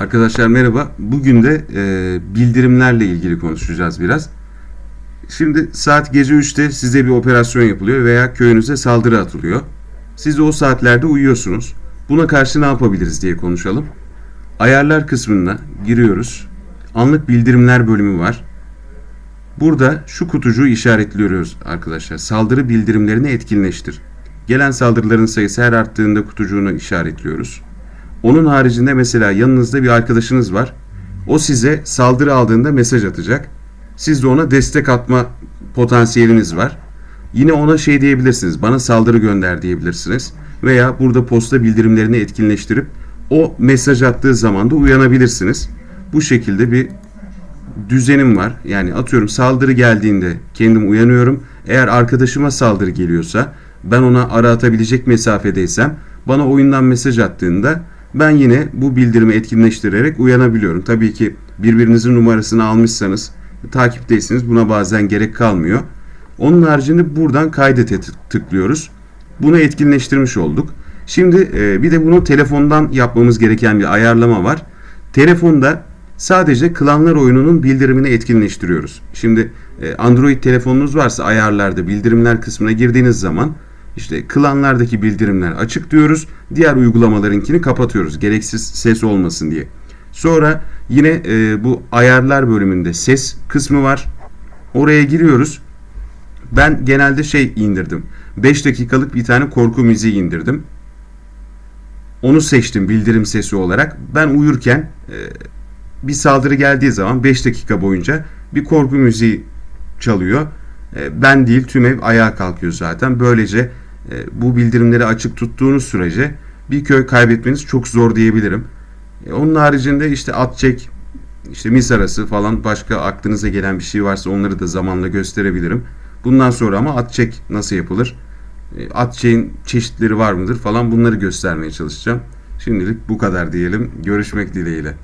Arkadaşlar merhaba. Bugün de e, bildirimlerle ilgili konuşacağız biraz. Şimdi saat gece 3'te size bir operasyon yapılıyor veya köyünüze saldırı atılıyor. Siz de o saatlerde uyuyorsunuz. Buna karşı ne yapabiliriz diye konuşalım. Ayarlar kısmına giriyoruz. Anlık bildirimler bölümü var. Burada şu kutucuğu işaretliyoruz arkadaşlar. Saldırı bildirimlerini etkinleştir. Gelen saldırıların sayısı her arttığında kutucuğunu işaretliyoruz. Onun haricinde mesela yanınızda bir arkadaşınız var. O size saldırı aldığında mesaj atacak. Siz de ona destek atma potansiyeliniz var. Yine ona şey diyebilirsiniz. Bana saldırı gönder diyebilirsiniz. Veya burada posta bildirimlerini etkinleştirip o mesaj attığı zaman da uyanabilirsiniz. Bu şekilde bir düzenim var. Yani atıyorum saldırı geldiğinde kendim uyanıyorum. Eğer arkadaşıma saldırı geliyorsa ben ona ara atabilecek mesafedeysem bana oyundan mesaj attığında ben yine bu bildirimi etkinleştirerek uyanabiliyorum. Tabii ki birbirinizin numarasını almışsanız takipteyseniz buna bazen gerek kalmıyor. Onun haricinde buradan kaydete tık- tıklıyoruz. Bunu etkinleştirmiş olduk. Şimdi e, bir de bunu telefondan yapmamız gereken bir ayarlama var. Telefonda sadece klanlar oyununun bildirimini etkinleştiriyoruz. Şimdi e, Android telefonunuz varsa ayarlarda bildirimler kısmına girdiğiniz zaman işte klanlardaki bildirimler açık diyoruz. Diğer uygulamalarınkini kapatıyoruz. Gereksiz ses olmasın diye. Sonra yine e, bu ayarlar bölümünde ses kısmı var. Oraya giriyoruz. Ben genelde şey indirdim. 5 dakikalık bir tane korku müziği indirdim. Onu seçtim bildirim sesi olarak. Ben uyurken e, bir saldırı geldiği zaman 5 dakika boyunca bir korku müziği çalıyor. E, ben değil tüm ev ayağa kalkıyor zaten. Böylece bu bildirimleri açık tuttuğunuz sürece bir köy kaybetmeniz çok zor diyebilirim. E, onun haricinde işte at çek, işte mis arası falan başka aklınıza gelen bir şey varsa onları da zamanla gösterebilirim. Bundan sonra ama at çek nasıl yapılır? E, At çeğin çeşitleri var mıdır falan bunları göstermeye çalışacağım. Şimdilik bu kadar diyelim. Görüşmek dileğiyle.